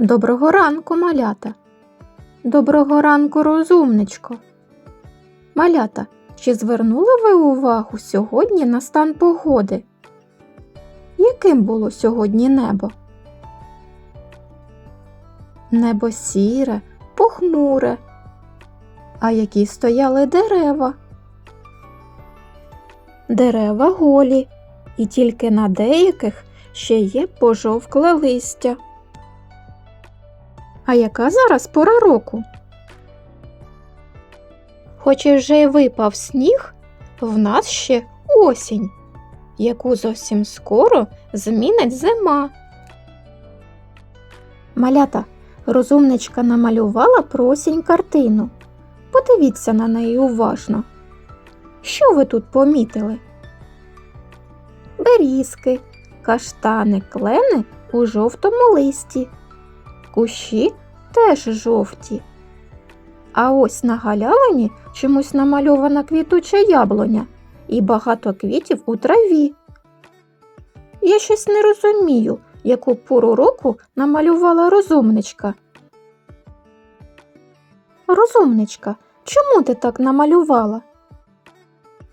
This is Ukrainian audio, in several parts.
Доброго ранку, малята. Доброго ранку, розумничко. Малята, чи звернули ви увагу сьогодні на стан погоди? Яким було сьогодні небо? Небо сіре, похмуре. А які стояли дерева? Дерева голі, і тільки на деяких ще є пожовкле листя. А яка зараз пора року? Хоч і вже й випав сніг, в нас ще осінь, яку зовсім скоро змінить зима. Малята, розумничка намалювала про осінь картину. Подивіться на неї уважно. Що ви тут помітили? Берізки, каштани, клени у жовтому листі. Кущі теж жовті. А ось на галявині чомусь намальована квітуча яблуня і багато квітів у траві. Я щось не розумію, яку пору року намалювала розумничка. Розумничка, чому ти так намалювала?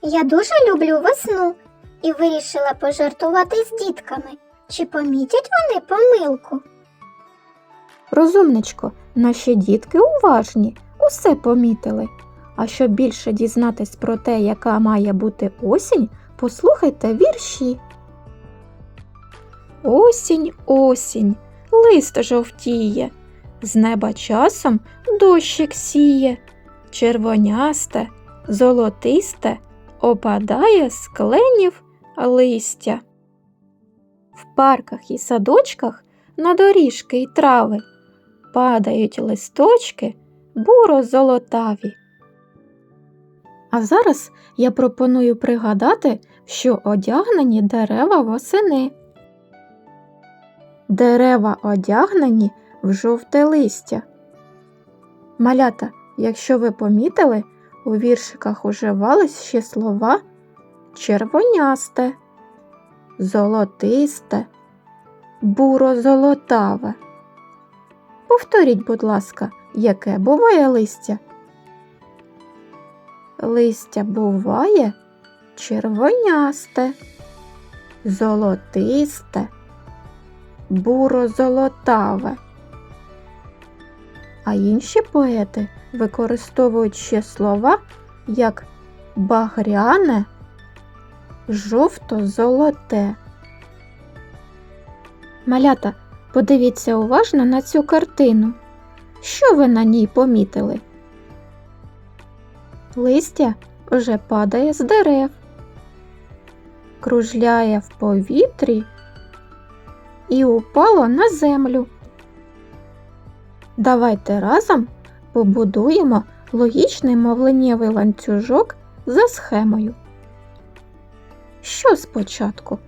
Я дуже люблю весну і вирішила пожартувати з дітками. Чи помітять вони помилку? Розумничко, наші дітки уважні, усе помітили. А щоб більше дізнатись про те, яка має бути осінь, послухайте вірші. Осінь, осінь, лист жовтіє, з неба часом дощик сіє, червонясте, золотисте опадає з кленів листя. В парках і садочках на доріжки й трави падають листочки буро-золотаві. А зараз я пропоную пригадати, що одягнені дерева восени. Дерева одягнені в жовте листя. Малята, якщо ви помітили, у віршиках уживались ще слова червонясте, золотисте, буро-золотаве. Повторіть, будь ласка, яке буває листя? Листя буває червонясте, золотисте, буро-золотаве. А інші поети використовують ще слова як багряне, жовто-золоте. Малята, подивіться уважно на цю картину. Що ви на ній помітили? Листя вже падає з дерев, кружляє в повітрі і упало на землю. Давайте разом побудуємо логічний мовленнєвий ланцюжок за схемою. Що спочатку?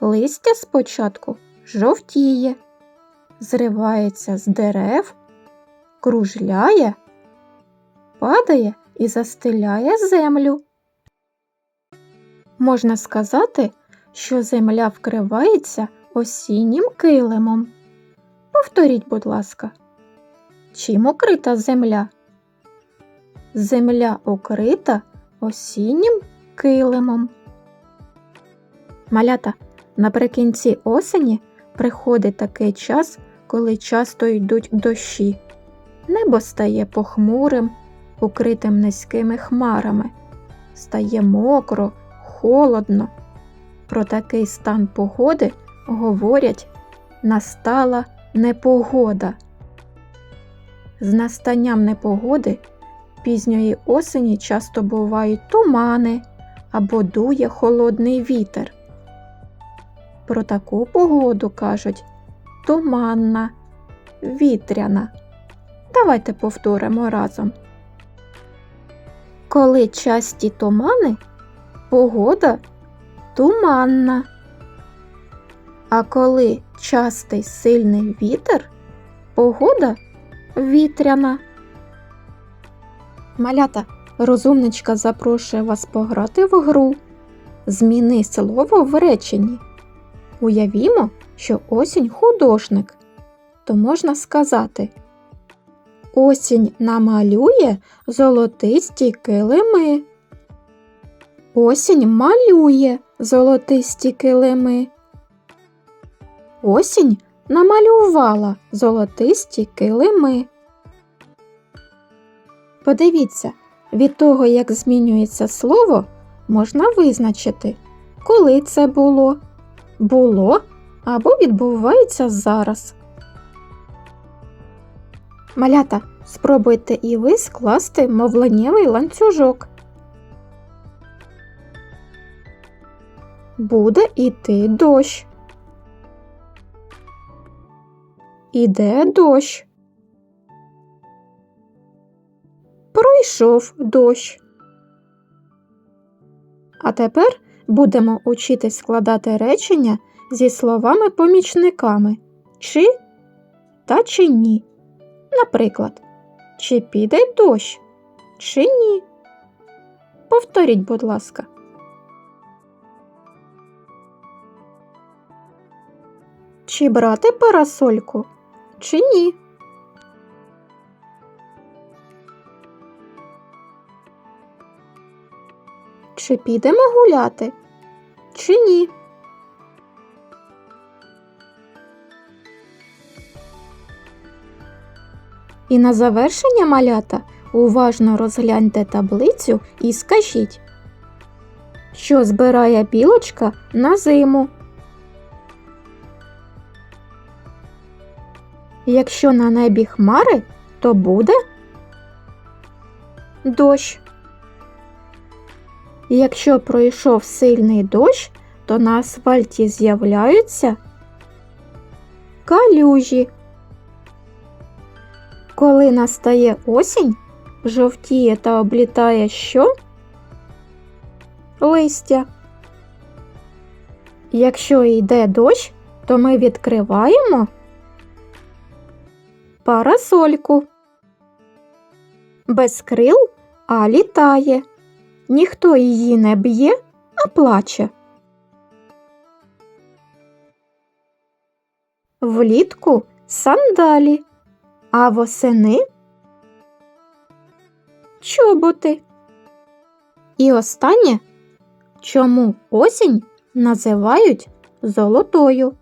Листя спочатку жовтіє, зривається з дерев, кружляє, падає і застеляє землю. Можна сказати, що земля вкривається осіннім килимом. Повторіть, будь ласка, чим укрита земля? Земля укрита осіннім килимом. Малята, наприкінці осені приходить такий час, коли часто йдуть дощі. Небо стає похмурим, укритим низькими хмарами, стає мокро, холодно. Про такий стан погоди говорять настала непогода. З настанням непогоди пізньої осені часто бувають тумани або дує холодний вітер. Про таку погоду кажуть туманна, вітряна. Давайте повторимо разом. Коли часті тумани, погода туманна. А коли частий сильний вітер, погода вітряна. Малята, розумничка запрошує вас пограти в гру. Зміни слово в реченні. Уявімо, що осінь художник. то можна сказати Осінь намалює золотисті килими. Осінь малює золотисті килими. Осінь намалювала золотисті килими. Подивіться, від того, як змінюється слово, можна визначити, коли це було, було або відбувається зараз. Малята, спробуйте і ви скласти мовленнєвий ланцюжок. Буде іти дощ. Іде дощ. Пройшов дощ. А тепер будемо учитись складати речення зі словами-помічниками чи та чи ні. Наприклад, чи піде дощ, чи ні. Повторіть, будь ласка. Чи брати парасольку, чи ні? Чи підемо гуляти, чи ні? І на завершення малята уважно розгляньте таблицю і скажіть, що збирає білочка на зиму. Якщо на небі хмари, то буде дощ. Якщо пройшов сильний дощ, то на асфальті з'являються калюжі. Коли настає осінь, жовтіє та облітає що? Листя. Якщо йде дощ, то ми відкриваємо парасольку. Без крил, а літає. Ніхто її не б'є, а плаче. Влітку сандалі, а восени чоботи. І останнє, чому осінь називають золотою?